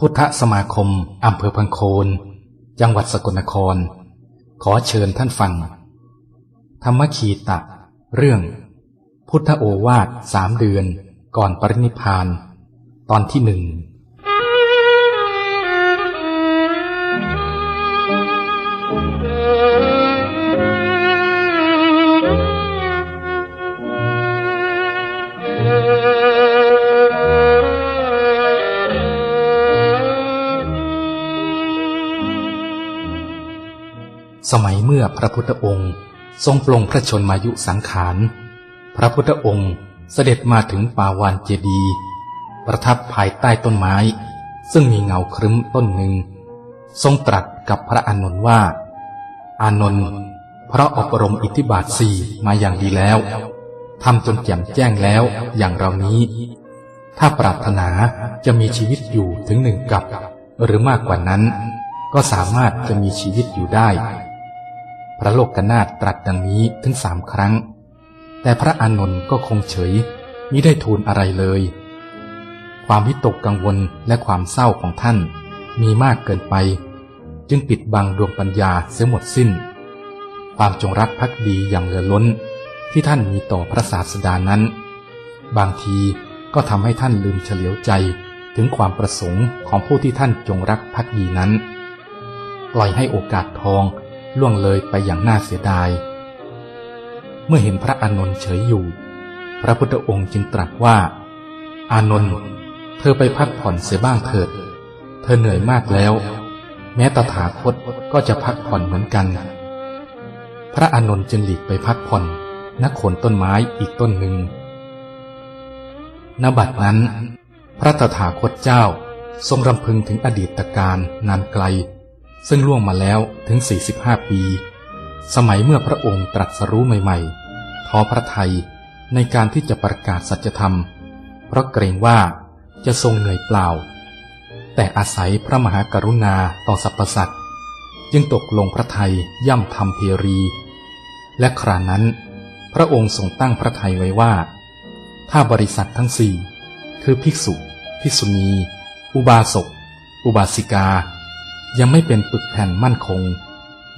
พุทธสมาคมอำเภอพังโคน จังหวัดสกลนคร ขอเชิญท่านฟัง ธรรมขีตะ เรื่อง พุทธโอวาทสามเดือนก่อนปรินิพาน ตอนที่หนึ่ง สมัยเมื่อพระพุทธองค์ทรงปลงพระชนมายุสังขาร พระพุทธองค์เสด็จมาถึงปาวานเจดี ประทับภายใต้ต้นไม้ ซึ่งมีเงาครึ้มต้นหนึ่ง ทรงตรัสกับพระอานนท์ว่า อานนท์เพราะอบรมอิทธิบาทสี่มาอย่างดีแล้วทำจนแจ่มแจ้งแล้วอย่างเรานี้ ถ้าปรารถนาจะมีชีวิตอยู่ถึงหนึ่งกับ หรือมากกว่านั้น ก็สามารถจะมีชีวิตอยู่ได้ พระโลกกนาถตรัสดังนี้ถึงสามครั้ง แต่พระอานนท์ก็คงเฉยมิได้ทูลอะไรเลย ความวิตกกังวลและความเศร้าของท่านมีมากเกินไป จึงปิดบังดวงปัญญาเสียหมดสิ้น ความจงรักภักดีอย่างเหลือล้นที่ท่านมีต่อพระศาสดานั้น บางทีก็ทำให้ท่านลืมเฉลียวใจถึงความประสงค์ของผู้ที่ท่านจงรักภักดีนั้น ปล่อยให้โอกาสทอง ล่วงเลยไปอย่างน่าเสียดาย เมื่อเห็นพระอานนท์เฉยอยู่ พระพุทธองค์จึงตรัสว่า อานนท์เธอไปพักผ่อนเสียบ้างเถิด เธอเหนื่อยมากแล้ว แม้ตถาคตก็จะพักผ่อนเหมือนกัน พระอานนท์จึงหลีกไปพักผ่อนณโคนต้นไม้อีกต้นหนึ่งณบัดนั้น พระตถาคตเจ้าทรงรำพึงถึงอดีตการนานไกล ซึ่งล่วงมาแล้วถึง 45 ปี สมัยเมื่อพระองค์ตรัสรู้ใหม่ๆท้อพระไทยในการที่จะประกาศสัจธรรม เพราะเกรงว่าจะทรงเหนื่อยเปล่า แต่อาศัยพระมหากรุณาต่อสรรพสัตว์จึงตกลงพระไทยย่ำทำเพรี และครานั้น พระองค์ทรงตั้งพระไทยไว้ว่า ถ้าบริษัททั้งสี่คือภิกษุ ภิกษุณี อุบาสก อุบาสิกา ยังไม่เป็นปึกแผ่นมั่นคง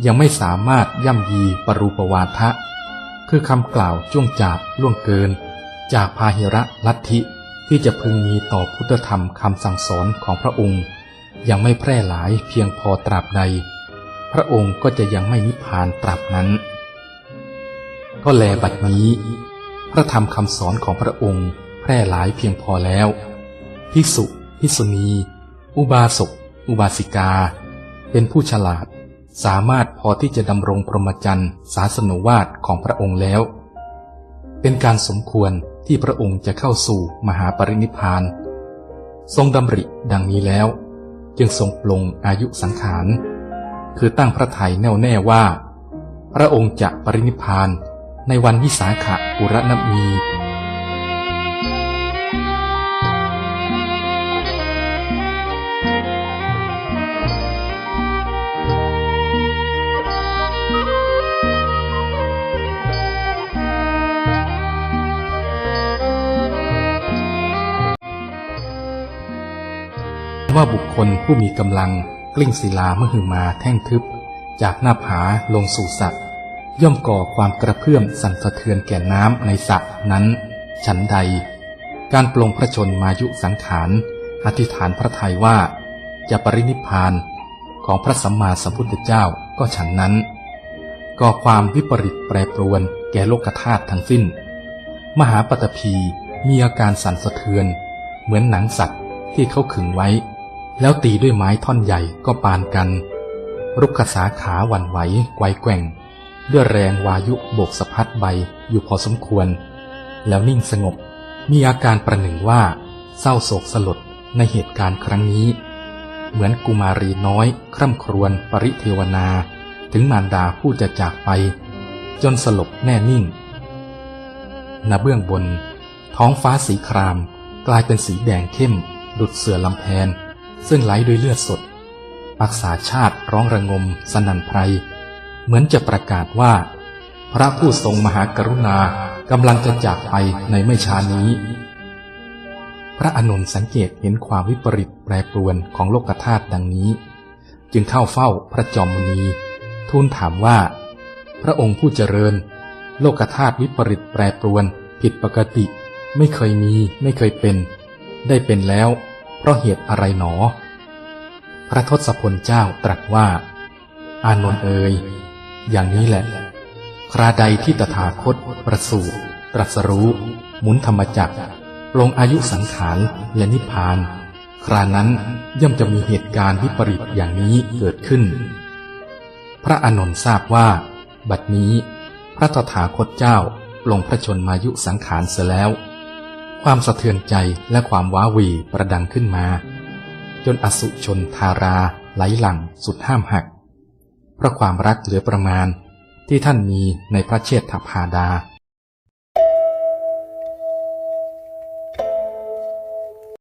ยังไม่สามารถย่ำยีปรูปวาทะ คือคำกล่าวจ้วงจาบล่วงเกิน จากพาหิระลัทธิที่จะพึงมีต่อพุทธธรรมคำสั่งสอนของพระองค์ ยังไม่แพร่หลายเพียงพอตราบใด พระองค์ก็จะยังไม่นิพพานตราบนั้น ก็แลบัดนี้ พระธรรมคำสอนของพระองค์แพร่หลายเพียงพอแล้ว ภิกษุ ภิกษุณี อุบาสก อุบาสิกา เป็นผู้ฉลาด สามารถพอที่จะดำรงพรหมจรรย์ศาสนวาทของพระองค์แล้ว เป็นการสมควรที่พระองค์จะเข้าสู่มหาปรินิพพาน ทรงดำริดังนี้แล้ว จึงทรงปลงอายุสังขาร คือตั้งพระทัยแน่วแน่ว่า พระองค์จะปรินิพพานในวันวิสาขบุรณมี ว่าบุคคลผู้มีกำลังกลิ้งศิลาเมื่อหือมาแท่งทึบ จากหน้าผาลงสู่สระย่อมก่อความกระเพื่อมสั่นสะเทือนแก่น้ำในสระนั้น ฉันใด การปลงพระชนมายุสังขารอธิษฐานพระทัยว่า จะปรินิพพานของพระสัมมาสัมพุทธเจ้าก็ฉันนั้น ก่อความวิปริตแปรปรวนแก่โลกธาตุทั้งสิ้น มหาปตพีมีอาการสั่นสะเทือน เหมือนหนังสัตว์ที่เขาขึงไว้ แล้วตีด้วยไม้ท่อนใหญ่ก็ปานกัน รุกขสาขาหวั่นไหวไกวแกว่ง ด้วยแรงวายุโบกสะพัดใบอยู่พอสมควร แล้วนิ่งสงบ มีอาการประหนึ่งว่า เศร้าโศกสลดในเหตุการณ์ครั้งนี้ เหมือนกุมารีน้อย คร่ำครวญปริเทวนา ถึงมารดาผู้จะจากไป จนสลบแน่นิ่งณเบื้องบน ท้องฟ้าสีคราม กลายเป็นสีแดงเข้มดุดเสือลำแพน ซึ่งไหลด้วยเลือดสด ปักษาชาติร้องระงมสนันไพร เหมือนจะประกาศว่า พระผู้ทรงมหากรุณากำลังจะจากไปในไม่ช้านี้ พระอานนสังเกตเห็นความวิปริตแปรปรวนของโลกธาตุดังนี้ จึงเข้าเฝ้าพระจอมมุนี ทูลถามว่า พระองค์ผู้เจริญ โลกธาตุวิปริตแปรปรวนผิดปกติ ไม่เคยมี ไม่เคยเป็น ได้เป็นแล้ว เพราะเหตุอะไรหนอ พระทศพลเจ้าตรัสว่า อานนท์เอยอย่างนี้แหละ คราใดที่ตถาคต ประสูติตรัสรู้ หมุนธรรมจักรลงอายุสังขารและนิพพาน ครานั้นย่อมจะมีเหตุการณ์วิปริตอย่างนี้เกิดขึ้น พระอานนท์ทราบว่า บัดนี้ พระตถาคตเจ้าลงพระชนมายุสังขารเสียแล้ว ความสะเทือนใจและความว้าหวีประดังขึ้นมา จนอสุชนทาราไหลหลังสุดห้ามหัก เพราะความรักเหลือประมาณที่ท่านมีในพระเชษฐาพาดา